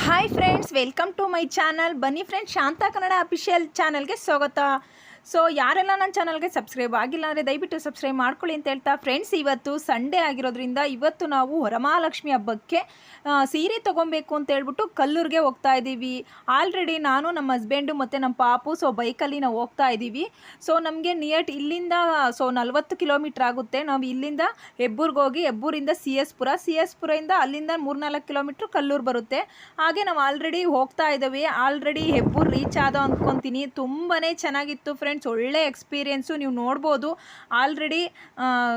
Hi friends welcome to my channel ಬನ್ನಿ friends Shanta Kannada official ಚಾನಲ್ಗೆ ಸ್ವಾಗತ. ಸೊ ಯಾರೆಲ್ಲ ನನ್ನ ಚಾನಲ್ಗೆ ಸಬ್ಸ್ಕ್ರೈಬ್ ಆಗಿಲ್ಲ ಅಂದರೆ ದಯವಿಟ್ಟು ಸಬ್ಸ್ಕ್ರೈಬ್ ಮಾಡ್ಕೊಳ್ಳಿ ಅಂತ ಹೇಳ್ತಾ ಫ್ರೆಂಡ್ಸ್ ಇವತ್ತು ಸಂಡೇ ಆಗಿರೋದ್ರಿಂದ ಇವತ್ತು ನಾವು ವರಮಹಾಲಕ್ಷ್ಮಿ ಹಬ್ಬಕ್ಕೆ ಸೀರೆ ತೊಗೊಬೇಕು ಅಂತ ಹೇಳ್ಬಿಟ್ಟು ಕಲ್ಲೂರಿಗೆ ಹೋಗ್ತಾ ಇದ್ದೀವಿ. ಆಲ್ರೆಡಿ ನಾನು ನಮ್ಮ ಹಸ್ಬೆಂಡು ಮತ್ತು ನಮ್ಮ ಪಾಪು ಸೊ ಬೈಕಲ್ಲಿ ನಾವು ಹೋಗ್ತಾ ಇದ್ದೀವಿ. ಸೊ ನಮಗೆ ನಿಯಟ್ ಇಲ್ಲಿಂದ ಸೊ ನಲ್ವತ್ತು ಕಿಲೋಮೀಟ್ರ್ ಆಗುತ್ತೆ. ನಾವು ಇಲ್ಲಿಂದ ಹೆಬ್ಬೂರ್ಗೆ ಹೋಗಿ ಹೆಬ್ಬೂರಿಂದ C S Pura C S ಪುರದಿಂದ ಅಲ್ಲಿಂದ ಮೂರ್ನಾಲ್ಕು ಕಿಲೋಮೀಟ್ರ್ ಕಲ್ಲೂರು ಬರುತ್ತೆ. ಹಾಗೆ ನಾವು ಆಲ್ರೆಡಿ ಹೋಗ್ತಾ ಇದ್ದೀವಿ. ಆಲ್ರೆಡಿ ಹೆಬ್ಬೂರು ರೀಚ್ ಆದ ಅಂದ್ಕೊತೀನಿ. ತುಂಬಾ ಚೆನ್ನಾಗಿತ್ತು ಫ್ರೆಂಡ್ಸ್ ಒಳ್ಳೆ ಎಕ್ಸ್ಪೀರಿಯೆನ್ಸು ನೀವು ನೋಡ್ಬೋದು. ಆಲ್ರೆಡಿ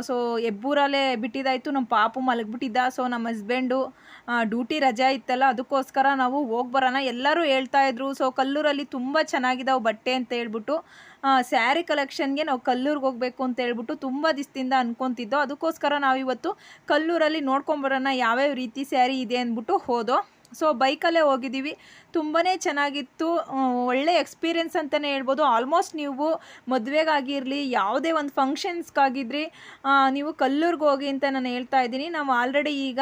ಸೊ ಎಬ್ಬೂರಲ್ಲೇ ಬಿಟ್ಟಿದ್ದಾಯಿತು. ನಮ್ಮ ಪಾಪು ಮಲಗಿಬಿಟ್ಟಿದ್ದ. ಸೊ ನಮ್ಮ ಹಸ್ಬೆಂಡು ಡ್ಯೂಟಿ ರಜಾ ಇತ್ತಲ್ಲ, ಅದಕ್ಕೋಸ್ಕರ ನಾವು ಹೋಗಿ ಬರೋಣ. ಎಲ್ಲರೂ ಹೇಳ್ತಾ ಇದ್ರು. ಸೊ ಕಲ್ಲೂರಲ್ಲಿ ತುಂಬ ಚೆನ್ನಾಗಿದ್ದಾವೆ ಬಟ್ಟೆ ಅಂತ ಹೇಳ್ಬಿಟ್ಟು ಸ್ಯಾರಿ ಕಲೆಕ್ಷನ್ಗೆ ನಾವು ಕಲ್ಲೂರಿಗೆ ಹೋಗಬೇಕು ಅಂತ ಹೇಳ್ಬಿಟ್ಟು ತುಂಬ ದಿವಸದಿಂದ ಅಂದ್ಕೊತಿದ್ದೋ ಅದಕ್ಕೋಸ್ಕರ ನಾವಿವತ್ತು ಕಲ್ಲೂರಲ್ಲಿ ನೋಡ್ಕೊಂಬರೋಣ, ಯಾವ್ಯಾವ ರೀತಿ ಸ್ಯಾರಿ ಇದೆ ಅಂದ್ಬಿಟ್ಟು ಹೋದೋ. ಸೊ ಬೈಕಲ್ಲೇ ಹೋಗಿದ್ದೀವಿ. ತುಂಬಾ ಚೆನ್ನಾಗಿತ್ತು. ಒಳ್ಳೆ ಎಕ್ಸ್ಪೀರಿಯೆನ್ಸ್ ಅಂತಲೇ ಹೇಳ್ಬೋದು. ಆಲ್ಮೋಸ್ಟ್ ನೀವು ಮದುವೆಗಾಗಿರಲಿ, ಯಾವುದೇ ಒಂದು ಫಂಕ್ಷನ್ಸ್ಗಾಗಿದ್ರಿ ನೀವು ಕಲ್ಲೂರ್ಗೆ ಹೋಗಿ ಅಂತ ನಾನು ಹೇಳ್ತಾ ಇದ್ದೀನಿ. ನಾವು ಆಲ್ರೆಡಿ ಈಗ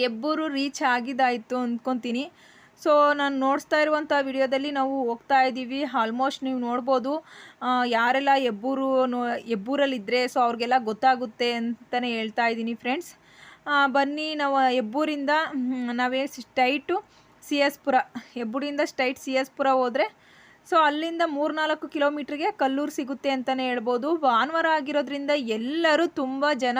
ಹೆಬ್ಬೂರು ರೀಚ್ ಆಗಿದ್ದಾಯಿತು ಅಂದ್ಕೊತೀನಿ ಸೊ ನಾನು ನೋಡ್ತಾ ಇರುವಂಥ ವಿಡಿಯೋದಲ್ಲಿ ನಾವು ಹೋಗ್ತಾ ಇದ್ದೀವಿ. ಆಲ್ಮೋಸ್ಟ್ ನೀವು ನೋಡ್ಬೋದು. ಯಾರೆಲ್ಲ ಹೆಬ್ಬೂರು ನೋ ಹೆಬ್ಬೂರಲ್ಲಿದ್ದರೆ ಸೊ ಅವ್ರಿಗೆಲ್ಲ ಗೊತ್ತಾಗುತ್ತೆ ಅಂತಲೇ ಹೇಳ್ತಾ ಇದ್ದೀನಿ, ಫ್ರೆಂಡ್ಸ್. ಬನ್ನಿ, ನಾವು ಹೆಬ್ಬೂರಿಂದ ನಾವೇ ಸ್ಟೈಟು ಸಿ ಎಸ್ ಪುರ ಹೆಬ್ಬೂರಿಂದ ಸ್ಟೈಟ್ ಸಿ ಎಸ್ ಪುರ ಹೋದರೆ, ಸೊ ಅಲ್ಲಿಂದ ಮೂರ್ನಾಲ್ಕು ಕಿಲೋಮೀಟ್ರಿಗೆ ಕಲ್ಲೂರು ಸಿಗುತ್ತೆ ಅಂತಲೇ ಹೇಳ್ಬೋದು. ಭಾನುವಾರ ಆಗಿರೋದ್ರಿಂದ ಎಲ್ಲರೂ ತುಂಬ ಜನ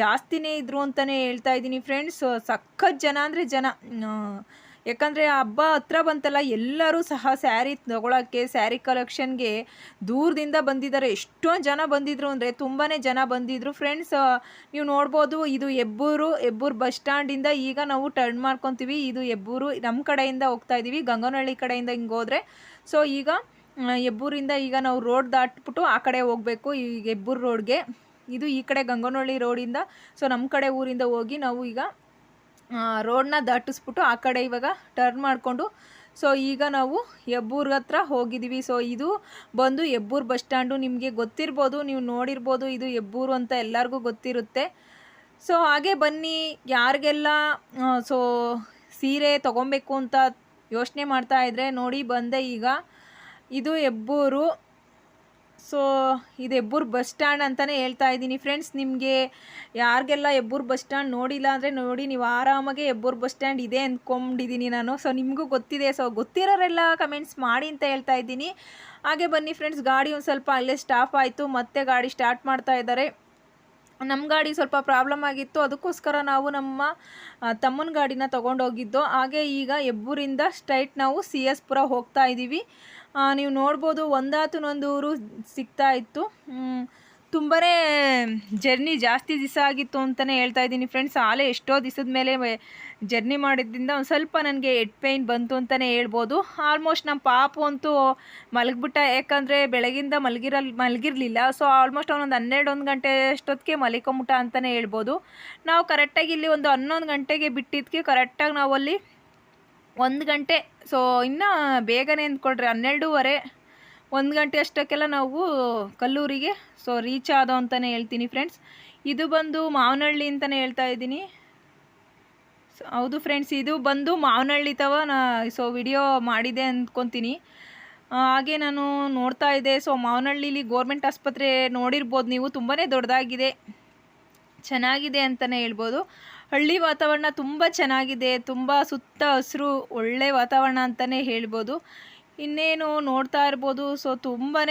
ಜಾಸ್ತಿನೇ ಇದ್ರು ಅಂತಲೇ ಹೇಳ್ತಾ ಇದ್ದೀನಿ ಫ್ರೆಂಡ್ಸ್ ಸಖತ್ ಜನ ಅಂದರೆ ಜನ. ಯಾಕಂದರೆ ಹಬ್ಬ ಹತ್ರ ಬಂತಲ್ಲ, ಎಲ್ಲರೂ ಸಹ ಸ್ಯಾರಿ ತಗೊಳ್ಳೋಕ್ಕೆ ಸ್ಯಾರಿ ಕಲೆಕ್ಷನ್ಗೆ ದೂರದಿಂದ ಬಂದಿದ್ದಾರೆ. ಎಷ್ಟೊಂದು ಜನ ಬಂದಿದ್ರು ಅಂದರೆ ತುಂಬಾ ಜನ ಬಂದಿದ್ರು. ಫ್ರೆಂಡ್ಸ್ ನೀವು ನೋಡ್ಬೋದು, ಇದು ಹೆಬ್ಬೂರು ಹೆಬ್ಬೂರು ಬಸ್ ಸ್ಟ್ಯಾಂಡಿಂದ ಈಗ ನಾವು ಟರ್ನ್ ಮಾಡ್ಕೊತೀವಿ. ಇದು ಹೆಬ್ಬೂರು ನಮ್ಮ ಕಡೆಯಿಂದ ಹೋಗ್ತಾ ಇದ್ದೀವಿ ಗಂಗನಹಳ್ಳಿ ಕಡೆಯಿಂದ ಹಿಂಗೆ ಹೋದರೆ. ಸೊ ಈಗ ಹೆಬ್ಬೂರಿಂದ ಈಗ ನಾವು ರೋಡ್ ದಾಟ್ಬಿಟ್ಟು ಆ ಕಡೆ ಹೋಗಬೇಕು ಈಗ ಹೆಬ್ಬೂರು ರೋಡ್ಗೆ ಇದು ಈ ಕಡೆ ಗಂಗನಹಳ್ಳಿ ರೋಡಿಂದ ಸೊ ನಮ್ಮ ಕಡೆ ಊರಿಂದ ಹೋಗಿ ನಾವು ಈಗ ರೋಡ್ನ ದಾಟಿಸ್ಬಿಟ್ಟು ಆ ಕಡೆ ಇವಾಗ ಟರ್ನ್ ಮಾಡಿಕೊಂಡು. ಸೊ ಈಗ ನಾವು ಹೆಬ್ಬೂರ್ ಹತ್ರ ಹೋಗಿದ್ದೀವಿ ಸೊ ಇದು ಬಂದು ಹೆಬ್ಬೂರು ಬಸ್ ಸ್ಟ್ಯಾಂಡು. ನಿಮಗೆ ಗೊತ್ತಿರ್ಬೋದು, ನೀವು ನೋಡಿರ್ಬೋದು, ಇದು ಹೆಬ್ಬೂರು ಅಂತ ಎಲ್ಲರಿಗೂ ಗೊತ್ತಿರುತ್ತೆ. ಸೊ ಹಾಗೆ ಬನ್ನಿ. ಯಾರಿಗೆಲ್ಲ ಸೊ ಸೀರೆ ತೊಗೊಬೇಕು ಅಂತ ಯೋಚನೆ ಮಾಡ್ತಾ ಇದ್ರೆ ನೋಡಿ ಬಂದೆ ಈಗ. ಇದು ಹೆಬ್ಬೂರು. ಸೊ, ಇದು ಹೆಬ್ಬೂರು ಬಸ್ ಸ್ಟ್ಯಾಂಡ್ ಅಂತಲೇ ಹೇಳ್ತಾ ಇದ್ದೀನಿ ಫ್ರೆಂಡ್ಸ್ ನಿಮಗೆ. ಯಾರಿಗೆಲ್ಲ ಹೆಬ್ಬೂರು ಬಸ್ ಸ್ಟ್ಯಾಂಡ್ ನೋಡಿಲ್ಲ ಅಂದರೆ ನೋಡಿ, ನೀವು ಆರಾಮಾಗಿ ಹೆಬ್ಬೂರು ಬಸ್ ಸ್ಟ್ಯಾಂಡ್ ಇದೆ ಅಂದ್ಕೊಂಡಿದ್ದೀನಿ ನಾನು. ಸೊ, ನಿಮಗೂ ಗೊತ್ತಿದೆ. ಸೊ, ಗೊತ್ತಿರೋರೆಲ್ಲ ಕಮೆಂಟ್ಸ್ ಮಾಡಿ ಅಂತ ಹೇಳ್ತಾ ಇದ್ದೀನಿ. ಹಾಗೆ ಬನ್ನಿ ಫ್ರೆಂಡ್ಸ್, ಗಾಡಿ ಒಂದು ಸ್ವಲ್ಪ ಅಲ್ಲೇ ಸ್ಟಾಪ್ ಆಯಿತು. ಮತ್ತೆ ಗಾಡಿ ಸ್ಟಾರ್ಟ್ ಮಾಡ್ತಾ ಇದ್ದಾರೆ. ನಮ್ಮ ಗಾಡಿ ಸ್ವಲ್ಪ ಪ್ರಾಬ್ಲಮ್ ಆಗಿತ್ತು. ಅದಕ್ಕೋಸ್ಕರ ನಾವು ನಮ್ಮ ತಮ್ಮನ ಗಾಡಿನ ತೊಗೊಂಡೋಗಿದ್ದು. ಹಾಗೆ ಈಗ ಹೆಬ್ಬೂರಿಂದ ಸ್ಟ್ರೈಟ್ ನಾವು ಸಿ ಎಸ್ ಪುರ ಹೋಗ್ತಾ ಇದ್ದೀವಿ ನೀವು ನೋಡ್ಬೋದು ಊರು ಸಿಗ್ತಾ ಇತ್ತು. ತುಂಬಾ ಜರ್ನಿ ಜಾಸ್ತಿ ದಿವಸ ಆಗಿತ್ತು ಅಂತಲೇ ಹೇಳ್ತಾ ಇದ್ದೀನಿ ಫ್ರೆಂಡ್ಸ್ ಆಲೇ ಎಷ್ಟೋ ದಿವಸದ ಮೇಲೆ ಜರ್ನಿ ಮಾಡಿದ್ದರಿಂದ ಒಂದು ಸ್ವಲ್ಪ ನನಗೆ ಹೆಡ್ ಪೇಯ್ನ್ ಬಂತು ಅಂತಲೇ ಹೇಳ್ಬೋದು. ಆಲ್ಮೋಸ್ಟ್ ನಮ್ಮ ಪಾಪು ಅಂತೂ ಮಲಗಿಬಿಟ್ಟ, ಯಾಕಂದರೆ ಬೆಳಗಿಂದ ಮಲಗಿರಲ್, ಮಲಗಿರಲಿಲ್ಲ. ಸೊ ಆಲ್ಮೋಸ್ಟ್ ಅವನೊಂದು ಹನ್ನೆರಡು ಒಂದು ಗಂಟೆ ಅಷ್ಟೊತ್ತಿಗೆ ಮಲಿಕೊಂಬಿಟ್ಟ ಅಂತಲೇ ಹೇಳ್ಬೋದು. ನಾವು ಕರೆಕ್ಟಾಗಿ ಇಲ್ಲಿ ಒಂದು ಹನ್ನೊಂದು ಗಂಟೆಗೆ ಬಿಟ್ಟಿದ್ದಕ್ಕೆ ಕರೆಕ್ಟಾಗಿ ನಾವು ಅಲ್ಲಿ ಒಂದು ಗಂಟೆ ಸೊ ಇನ್ನೂ ಬೇಗನೆ ಅಂದ್ಕೊಳ್ರಿ ಹನ್ನೆರಡೂವರೆ, ಒಂದು ಗಂಟೆ ಅಷ್ಟಕ್ಕೆಲ್ಲ ನಾವು ಕಲ್ಲೂರಿಗೆ ಸೊ ರೀಚ್ ಆದೋ ಅಂತಲೇ ಹೇಳ್ತೀನಿ ಫ್ರೆಂಡ್ಸ್ ಇದು ಬಂದು ಮಾವನಹಳ್ಳಿ ಅಂತಲೇ ಹೇಳ್ತಾ ಇದ್ದೀನಿ. ಸೊ ಹೌದು ಫ್ರೆಂಡ್ಸ್ ಇದು ಬಂದು ಮಾವನಹಳ್ಳಿ ತವ ನಾ ಸೊ ವಿಡಿಯೋ ಮಾಡಿದೆ ಅಂದ್ಕೊತೀನಿ ಹಾಗೆ ನಾನು ನೋಡ್ತಾ ಇದ್ದೆ ಸೊ ಮಾವನಹಳ್ಳಿಲಿ ಗೋರ್ಮೆಂಟ್ ಆಸ್ಪತ್ರೆ ನೋಡಿರ್ಬೋದು ನೀವು ತುಂಬಾ ದೊಡ್ಡದಾಗಿದೆ, ಚೆನ್ನಾಗಿದೆ ಅಂತಲೇ ಹೇಳ್ಬೋದು. ಹಳ್ಳಿ ವಾತಾವರಣ ತುಂಬ ಚೆನ್ನಾಗಿದೆ, ತುಂಬ ಸುತ್ತ ಹಸಿರು, ಒಳ್ಳೆ ವಾತಾವರಣ ಅಂತಲೇ ಹೇಳ್ಬೋದು. ಇನ್ನೇನು ನೋಡ್ತಾ ಇರ್ಬೋದು ಸೊ ತುಂಬಾ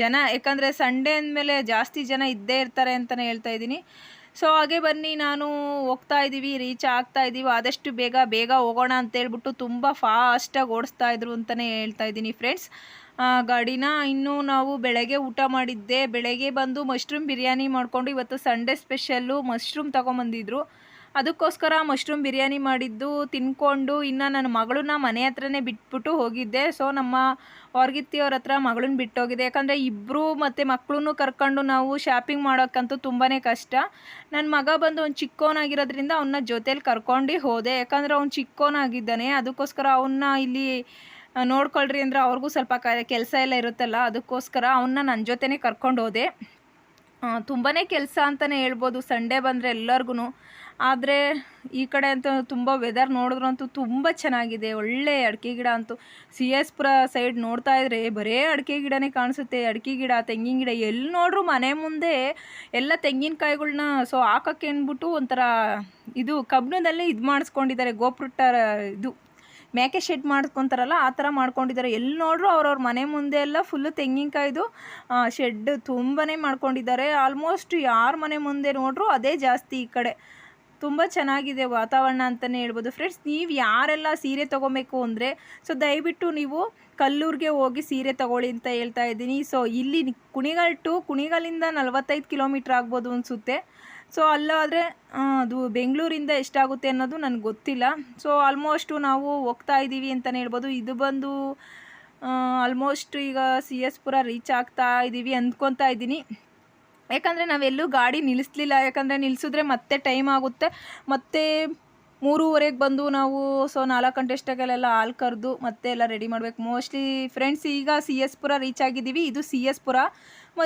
ಜನ, ಯಾಕಂದರೆ ಸಂಡೇ ಅಂದಮೇಲೆ ಜಾಸ್ತಿ ಜನ ಇದ್ದೇ ಇರ್ತಾರೆ ಅಂತಲೇ ಹೇಳ್ತಾ ಇದ್ದೀನಿ. ಸೊ ಹಾಗೆ ಬನ್ನಿ, ನಾನು ಹೋಗ್ತಾ ಇದ್ದೀವಿ ರೀಚ್ ಆಗ್ತಾ ಇದ್ದೀವಿ ಆದಷ್ಟು ಬೇಗ ಬೇಗ ಹೋಗೋಣ ಅಂತ ಹೇಳ್ಬಿಟ್ಟು ತುಂಬ ಫಾಸ್ಟಾಗಿ ಓಡಿಸ್ತಾ ಇದ್ರು ಅಂತಲೇ ಹೇಳ್ತಾ ಇದ್ದೀನಿ ಫ್ರೆಂಡ್ಸ್ ಗಾಡಿನ ಇನ್ನು ನಾವು ಬೆಳಗ್ಗೆ ಊಟ ಮಾಡಿದ್ದೆ. ಬೆಳಗ್ಗೆ ಬಂದು ಮಶ್ರೂಮ್ ಬಿರಿಯಾನಿ ಮಾಡಿಕೊಂಡು ಇವತ್ತು ಸಂಡೇ ಸ್ಪೆಷಲ್ಲು ಮಶ್ರೂಮ್ ತೊಗೊಂಬಂದಿದ್ರು. ಅದಕ್ಕೋಸ್ಕರ ಮಶ್ರೂಮ್ ಬಿರಿಯಾನಿ ಮಾಡಿದ್ದು, ತಿನ್ಕೊಂಡು ಇನ್ನು ನನ್ನ ಮಗಳನ್ನ ಮನೆ ಹತ್ರನೇ ಬಿಟ್ಬಿಟ್ಟು ಹೋಗಿದ್ದೆ. ಸೊ ನಮ್ಮ ಹೊರ್ಗಿತ್ತಿಯವ್ರ ಹತ್ರ ಮಗಳನ್ನ ಬಿಟ್ಟೋಗಿದೆ ಯಾಕಂದರೆ ಇಬ್ಬರು ಮತ್ತು ಮಕ್ಕಳನ್ನು ಕರ್ಕೊಂಡು ನಾವು ಶಾಪಿಂಗ್ ಮಾಡೋಕ್ಕಂತೂ ತುಂಬಾ ಕಷ್ಟ. ನನ್ನ ಮಗ ಬಂದು ಅವ್ನು ಚಿಕ್ಕೋನಾಗಿರೋದ್ರಿಂದ ಅವನ್ನ ಜೊತೇಲಿ ಕರ್ಕೊಂಡು ಹೋದೆ. ಯಾಕಂದರೆ ಅವ್ನು ಚಿಕ್ಕೋನಾಗಿದ್ದಾನೆ. ಅದಕ್ಕೋಸ್ಕರ ಅವನ್ನ ಇಲ್ಲಿ ನೋಡ್ಕೊಳ್ರಿ ಅಂದರೆ ಅವ್ರಿಗೂ ಸ್ವಲ್ಪ ಕ, ಕೆಲಸ ಎಲ್ಲ ಇರುತ್ತಲ್ಲ, ಅದಕ್ಕೋಸ್ಕರ ಅವನ್ನ ನನ್ನ ಜೊತೆನೇ ಕರ್ಕೊಂಡು ಹೋದೆ. ತುಂಬಾ ಕೆಲಸ ಅಂತಲೇ ಹೇಳ್ಬೋದು, ಸಂಡೇ ಬಂದರೆ ಎಲ್ಲರಿಗೂ ಆದರೆ ಈ ಕಡೆ ಅಂತೂ ತುಂಬ ವೆದರ್ ನೋಡಿದ್ರಂತೂ ತುಂಬ ಚೆನ್ನಾಗಿದೆ, ಒಳ್ಳೆ ಅಡಿಕೆ ಗಿಡ ಅಂತೂ. ಸಿ ಎಸ್ ಪುರ ಸೈಡ್ ನೋಡ್ತಾ ಇದ್ರೆ ಬರೇ ಅಡಿಕೆ ಗಿಡನೇ ಕಾಣಿಸುತ್ತೆ, ಅಡಿಕೆ ಗಿಡ, ತೆಂಗಿನ ಗಿಡ ಎಲ್ಲಿ ನೋಡ್ರು ಮನೆ ಮುಂದೆ ಎಲ್ಲ ತೆಂಗಿನಕಾಯಿಗಳ್ನ ಸೊ ಹಾಕಕ್ಕೆ ಅಂದ್ಬಿಟ್ಟು ಒಂಥರ ಇದು ಕಬ್ಬಿಣದಲ್ಲಿ ಇದು ಮಾಡಿಸ್ಕೊಂಡಿದ್ದಾರೆ ಗೋಪುರ ಇದು. ಮೇಕೆ ಶೆಡ್ ಮಾಡ್ಕೊತಾರಲ್ಲ, ಆ ಥರ ಮಾಡ್ಕೊಂಡಿದ್ದಾರೆ ಎಲ್ಲಿ ನೋಡ್ರು ಅವ್ರವ್ರ ಮನೆ ಮುಂದೆ ಎಲ್ಲ ಫುಲ್ಲು ತೆಂಗಿನಕಾಯ್ದು ಶೆಡ್ ತುಂಬಾ ಮಾಡ್ಕೊಂಡಿದ್ದಾರೆ ಆಲ್ಮೋಸ್ಟ್ ಯಾರ ಮನೆ ಮುಂದೆ ನೋಡ್ರು ಅದೇ ಜಾಸ್ತಿ ಈ ಕಡೆ. ತುಂಬ ಚೆನ್ನಾಗಿದೆ ವಾತಾವರಣ ಅಂತಲೇ ಹೇಳ್ಬೋದು. ಫ್ರೆಂಡ್ಸ್ ನೀವು ಯಾರೆಲ್ಲ ಸೀರೆ ತೊಗೋಬೇಕು ಅಂದರೆ ಸೊ ದಯವಿಟ್ಟು ನೀವು ಕಲ್ಲೂರಿಗೆ ಹೋಗಿ ಸೀರೆ ತಗೊಳ್ಳಿ ಅಂತ ಹೇಳ್ತಾ ಇದ್ದೀನಿ. ಸೊ ಇಲ್ಲಿ ಕುಣಿಗಲ್ ಟು ಕುಣಿಗಲಿಂದ ನಲ್ವತ್ತೈದು ಕಿಲೋಮೀಟ್ರ್ ಆಗ್ಬೋದು ಅನಿಸುತ್ತೆ. ಸೊ ಅಲ್ಲಾದರೆ ಅದು ಬೆಂಗಳೂರಿಂದ ಎಷ್ಟಾಗುತ್ತೆ ಅನ್ನೋದು ನನಗೆ ಗೊತ್ತಿಲ್ಲ. ಸೊ ಆಲ್ಮೋಸ್ಟು ನಾವು ಹೋಗ್ತಾ ಇದ್ದೀವಿ ಅಂತಲೇ ಹೇಳ್ಬೋದು. ಇದು ಬಂದು ಆಲ್ಮೋಸ್ಟ್ ಈಗ ಸಿ ಎಸ್ ಪುರ ರೀಚ್ ಆಗ್ತಾ ಇದ್ದೀವಿ ಅಂದ್ಕೊತಾ ಇದ್ದೀನಿ. ಯಾಕಂದರೆ ನಾವೆಲ್ಲೂ ಗಾಡಿ ನಿಲ್ಲಿಸ್ಲಿಲ್ಲ. ಯಾಕಂದರೆ ನಿಲ್ಲಿಸಿದ್ರೆ ಮತ್ತೆ ಟೈಮ್ ಆಗುತ್ತೆ. ಮತ್ತೆ ಮೂರುವರೆಗೆ ಬಂದು ನಾವು ಸೊ ನಾಲ್ಕು ಗಂಟೆ ಅಷ್ಟಾಗೆಲ್ಲ ಹಾಲು ಕರೆದು ಮತ್ತೆ ಎಲ್ಲ ರೆಡಿ ಮಾಡಬೇಕು. ಮೋಸ್ಟ್ಲಿ ಫ್ರೆಂಡ್ಸ್ ಈಗ ಸಿ ಎಸ್ ಪುರ ರೀಚ್ ಆಗಿದ್ದೀವಿ. ಇದು ಸಿ ಎಸ್ ಪುರ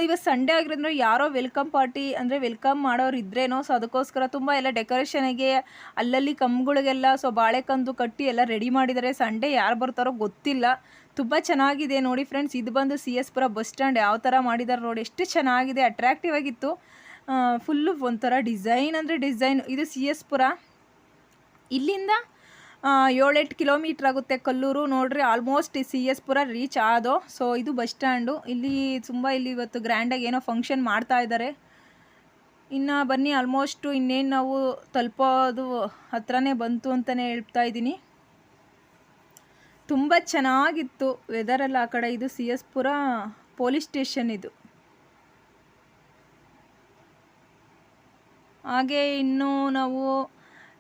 ಇವತ್ತು ಸಂಡೇ ಆಗಿರೋದ್ರೆ ಯಾರೋ ವೆಲ್ಕಮ್ ಪಾರ್ಟಿ ಅಂದರೆ ವೆಲ್ಕಮ್ ಮಾಡೋರು ಇದ್ರೇನೋ ಸೊ ಅದಕ್ಕೋಸ್ಕರ ತುಂಬ ಎಲ್ಲ ಡೆಕೋರೇಷನಿಗೆ ಅಲ್ಲಲ್ಲಿ ಕಂಬಗಳಿಗೆಲ್ಲ ಸೊ ಬಾಳೆಕಂದು ಕಟ್ಟಿ ಎಲ್ಲ ರೆಡಿ ಮಾಡಿದ್ದಾರೆ. ಸಂಡೇ ಯಾರು ಬರ್ತಾರೋ ಗೊತ್ತಿಲ್ಲ. ತುಂಬ ಚೆನ್ನಾಗಿದೆ ನೋಡಿ ಫ್ರೆಂಡ್ಸ್ ಇದು ಬಂದು C S Pura bus stand ಯಾವ ಥರ ಮಾಡಿದ್ದಾರೆ ನೋಡಿ, ಎಷ್ಟು ಚೆನ್ನಾಗಿದೆ ಅಟ್ರಾಕ್ಟಿವ್ ಆಗಿತ್ತು. ಫುಲ್ಲು ಒಂಥರ ಡಿಸೈನ್ ಅಂದರೆ ಡಿಸೈನ್ ಇದು ಸಿ ಎಸ್ ಪುರ. ಇಲ್ಲಿಂದ ಏಳೆಂಟು ಕಿಲೋಮೀಟ್ರ್ ಆಗುತ್ತೆ ಕಲ್ಲೂರು. ನೋಡ್ರಿ almost C S Pura reach ಆದೋ. So ಇದು ಬಸ್ ಸ್ಟ್ಯಾಂಡು ಇಲ್ಲಿ ತುಂಬ ಇಲ್ಲಿ ಇವತ್ತು ಗ್ರ್ಯಾಂಡಾಗಿ ಏನೋ ಫಂಕ್ಷನ್ ಮಾಡ್ತಾ ಇದ್ದಾರೆ ಇನ್ನು ಬನ್ನಿ ಆಲ್ಮೋಸ್ಟು ಇನ್ನೇನು ನಾವು ತಲುಪೋದು ಹತ್ರನೇ ಬಂತು ಅಂತಲೇ ಹೇಳ್ತಾ ಇದ್ದೀನಿ. ತುಂಬ ಚೆನ್ನಾಗಿತ್ತು ವೆದರೆಲ್ಲ ಆ ಕಡೆ. ಇದು C S Pura police station ಇದು. ಹಾಗೆ ಇನ್ನು ನಾವು